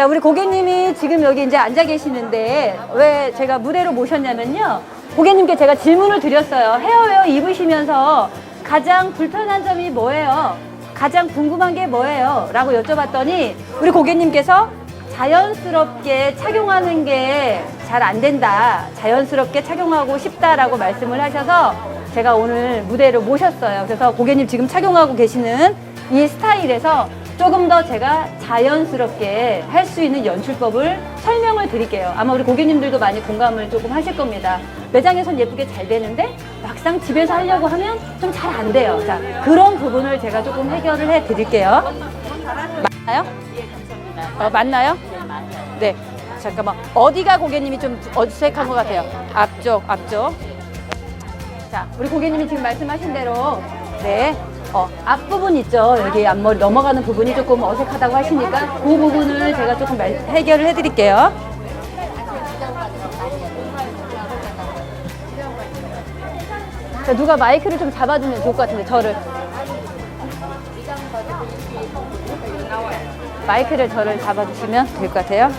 자, 우리 고객님이 지금 여기 이제 앉아 계시는데 왜 제가 무대로 모셨냐면요. 고객님께 제가 질문을 드렸어요. 헤어웨어 입으시면서 가장 불편한 점이 뭐예요? 가장 궁금한 게 뭐예요? 라고 여쭤봤더니 우리 고객님께서 자연스럽게 착용하는 게 잘 안 된다. 자연스럽게 착용하고 싶다라고 말씀을 하셔서 제가 오늘 무대로 모셨어요. 그래서 고객님 지금 착용하고 계시는 이 스타일에서 조금 더 제가 자연스럽게 할 수 있는 연출법을 설명을 드릴게요. 아마 우리 고객님들도 많이 공감을 조금 하실 겁니다. 매장에선 예쁘게 잘 되는데 막상 집에서 하려고 하면 좀 잘 안 돼요. 자, 그런 부분을 제가 조금 해결을 해 드릴게요. 맞나요? 어, 맞나요? 네. 잠깐만. 어디가 고객님이 좀 어색한 것 같아요? 앞쪽, 앞쪽. 자, 우리 고객님이 지금 말씀하신 대로, 네. 어, 앞부분 있죠. 여기 앞머리 넘어가는 부분이 조금 어색하다고 하시니까 그 부분을 제가 조금 말- 해결을 해드릴게요. 자, 누가 마이크를 좀 잡아주면 좋을 것 같은데, 저를. 마이크를 저를 잡아주시면 될 것 같아요.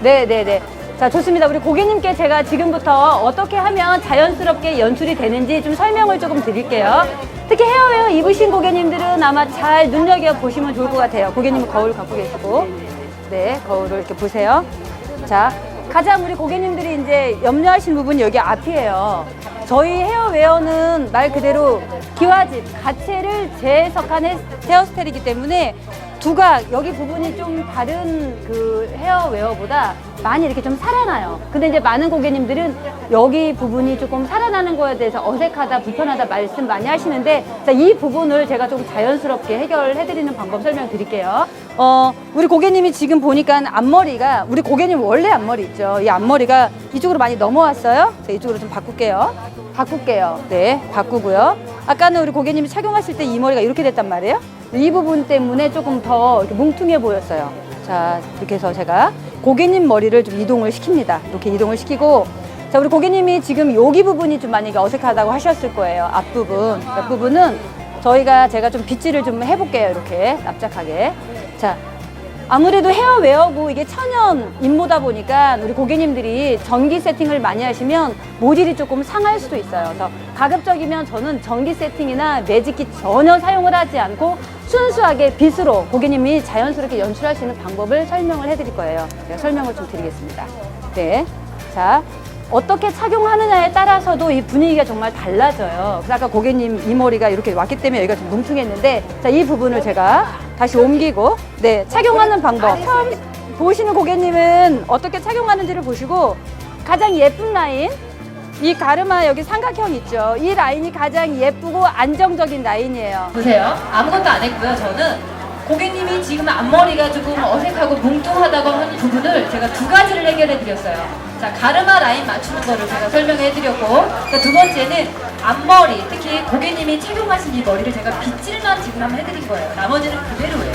네, 네, 네. 자, 좋습니다. 우리 고객님께 제가 지금부터 어떻게 하면 자연스럽게 연출이 되는지 좀 설명을 조금 드릴게요. 특히 헤어웨어 입으신 고객님들은 아마 잘 눈여겨보시면 좋을 것 같아요. 고객님은 거울 갖고 계시고. 네, 거울을 이렇게 보세요. 자, 가장 우리 고객님들이 이제 염려하시는 부분이 여기 앞이에요. 저희 헤어웨어는 말 그대로 기와집, 가채를 재해석한 헤- 헤어스타일이기 때문에 두각, 여기 부분이 좀 다른 그 헤어웨어보다 많이 이렇게 좀 살아나요. 근데 이제 많은 고객님들은 여기 부분이 조금 살아나는 거에 대해서 어색하다, 불편하다 말씀 많이 하시는데 자, 이 부분을 제가 좀 자연스럽게 해결해드리는 방법 설명드릴게요. 어, 우리 고객님이 지금 보니까 앞머리가 우리 고객님 원래 앞머리 있죠. 이 앞머리가 이쪽으로 많이 넘어왔어요. 자, 이쪽으로 좀 바꿀게요. 바꿀게요. 네, 바꾸고요. 아까는 우리 고객님이 착용하실 때 이 머리가 이렇게 됐단 말이에요. 이 부분 때문에 조금 더 뭉퉁해 보였어요. 자, 이렇게 해서 제가 고객님 머리를 좀 이동을 시킵니다. 이렇게 이동을 시키고 자, 우리 고객님이 지금 여기 부분이 좀 만약에 어색하다고 하셨을 거예요. 앞부분. 앞부분은 저희가 제가 좀 빗질을 좀 해볼게요. 이렇게 납작하게. 자, 아무래도 헤어웨어고 이게 천연 임모다 보니까 우리 고객님들이 전기 세팅을 많이 하시면 모질이 조금 상할 수도 있어요. 그래서 가급적이면 저는 전기 세팅이나 매직기 전혀 사용을 하지 않고 순수하게 빗으로 고객님이 자연스럽게 연출할 수 있는 방법을 설명을 해드릴 거예요. 제가 설명을 좀 드리겠습니다. 네. 자, 어떻게 착용하느냐에 따라서도 이 분위기가 정말 달라져요. 그래서 아까 고객님 이 머리가 이렇게 왔기 때문에 여기가 좀 뭉퉁했는데, 자, 이 부분을 제가 다시 옮기고, 네, 착용하는 방법. 처음 보시는 고객님은 어떻게 착용하는지를 보시고, 가장 예쁜 라인, 이 가르마 여기 삼각형 있죠. 이 라인이 가장 예쁘고 안정적인 라인이에요. 보세요. 아무것도 안 했고요. 저는 고객님이 지금 앞머리가 조금 어색하고 뭉뚱하다고 하는 부분을 제가 두 가지를 해결해 드렸어요. 자, 가르마 라인 맞추는 거를 제가 설명해 드렸고, 자, 두 번째는 앞머리, 특히 고객님이 착용하신 이 머리를 제가 빗질만 지금 한번 해드린 거예요. 나머지는 그대로예요.